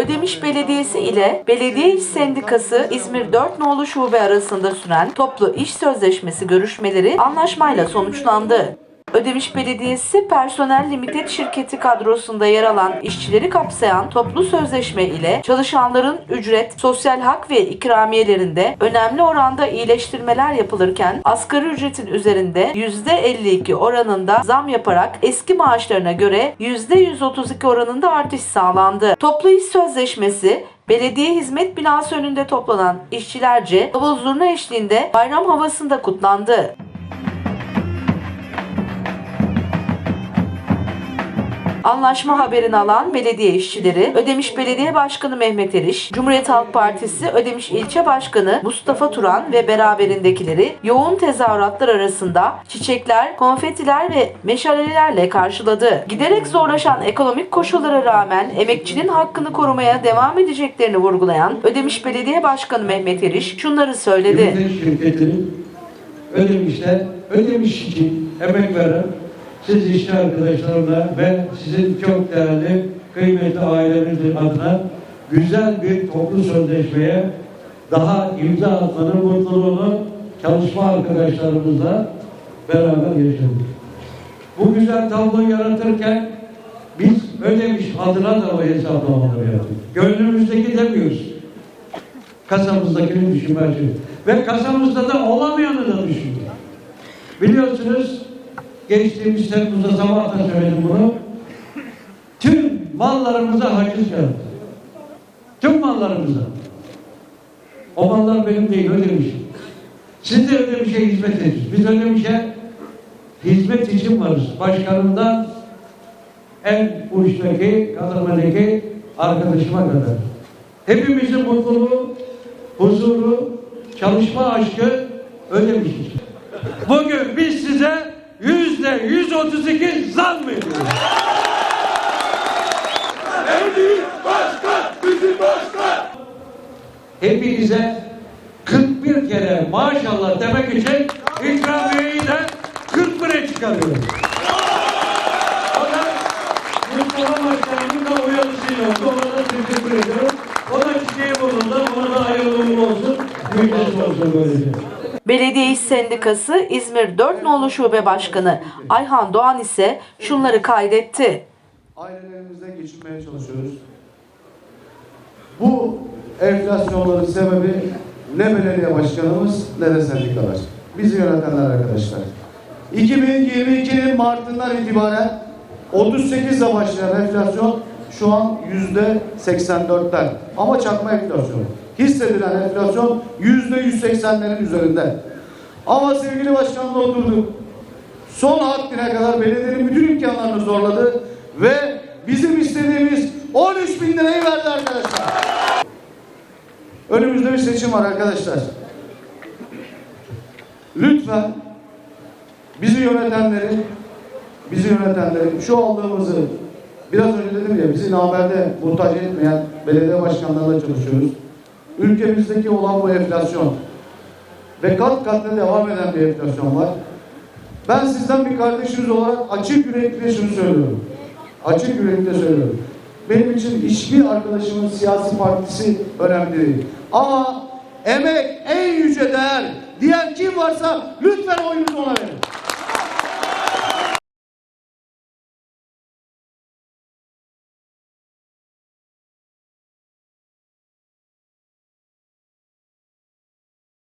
Ödemiş Belediyesi ile Belediye İş Sendikası İzmir 4 Nolu Şube arasında süren toplu iş sözleşmesi görüşmeleri anlaşmayla sonuçlandı. Ödemiş Belediyesi Personel Limited şirketi kadrosunda yer alan işçileri kapsayan toplu sözleşme ile çalışanların ücret, sosyal hak ve ikramiyelerinde önemli oranda iyileştirmeler yapılırken asgari ücretin üzerinde %52 oranında zam yaparak eski maaşlarına göre %132 oranında artış sağlandı. Toplu iş sözleşmesi Belediye hizmet binası önünde toplanan işçilerce davul zurna eşliğinde bayram havasında kutlandı. Anlaşma haberini alan belediye işçileri, Ödemiş Belediye Başkanı Mehmet Eriş, Cumhuriyet Halk Partisi Ödemiş İlçe Başkanı Mustafa Turan ve beraberindekileri yoğun tezahüratlar arasında çiçekler, konfetiler ve meşalelerle karşıladı. Giderek zorlaşan ekonomik koşullara rağmen emekçinin hakkını korumaya devam edeceklerini vurgulayan Ödemiş Belediye Başkanı Mehmet Eriş şunları söyledi. Şirketinin ödemişte, ödemiş için emek veren siz işçi arkadaşlarımla ve sizin çok değerli, kıymetli ailenizin adına güzel bir toplu sözleşmeye daha imza atmanın mutluluğunu çalışma arkadaşlarımızla beraber yaşadık. Bu güzel tabloyu yaratırken biz ödemiş adına da o hesaplamaları yaptık. Gönlümüzdeki demiyoruz kasamızdakini için. Ve kasamızda da olamayanı da düşünüyor. Biliyorsunuz geçtiğimiz Temmuz'da sabah da söyledim bunu. Tüm mallarımıza haciz geldi. Tüm mallarımıza. O mallar benim değil, ödemiş. Siz de ödemişe hizmet ediyorsunuz. Biz ödemişe hizmet için varız. Başkanımdan en uçtaki, kademedeki arkadaşıma kadar. Hepimizin mutluluğu, huzuru, çalışma aşkı ödemiş için. Bugün biz size yüzde 132 zam veriyoruz. En büyük başkan bizim başkan. Hepinize 41 kere maşallah demek için ikramiyeyi de 41'e çıkarıyoruz. O da Mustafa Başkanımın da uyarısıyla oldu. Ona da teşekkür ediyorum. O da çiçeği bulundu. Ona da hayırlı olsun. Müjdesi olsun böylece. Belediye İş Sendikası İzmir 4 Nolu Şube Başkanı Ayhan Doğan ise şunları kaydetti. Ailelerimizden geçinmeye çalışıyoruz. Bu enflasyonların sebebi ne belediye başkanımız ne de sendikalar. Bizi yönetenler arkadaşlar. 2022'nin Mart'ından itibaren 38'le başlayan enflasyon şu an yüzde 84'ten. Ama çakma enflasyon. Hissedilen enflasyon yüzde 180'lerin üzerinde. Ama sevgili başkanla oturduk. Son haddine kadar belediyenin bütün imkanlarını zorladı ve bizim istediğimiz 13 bin lirayı verdi arkadaşlar. Önümüzde bir seçim var arkadaşlar. Lütfen bizi yönetenleri, bizi yönetenleri şu aldığımızı biraz önce dedim ya bizi naberde muhtaç etmeyen belediye başkanlarıyla çalışıyoruz. Ülkemizdeki olan bu enflasyon ve kat katla devam eden bir enflasyon var. Ben sizden bir kardeşiniz olarak açık yürekli şunu söylüyorum. Açık yürekli söylüyorum. Benim için hiçbir arkadaşımın siyasi partisi önemli değil. Ama emek en yüce değer diyen kim varsa lütfen oyunuzu ona verin.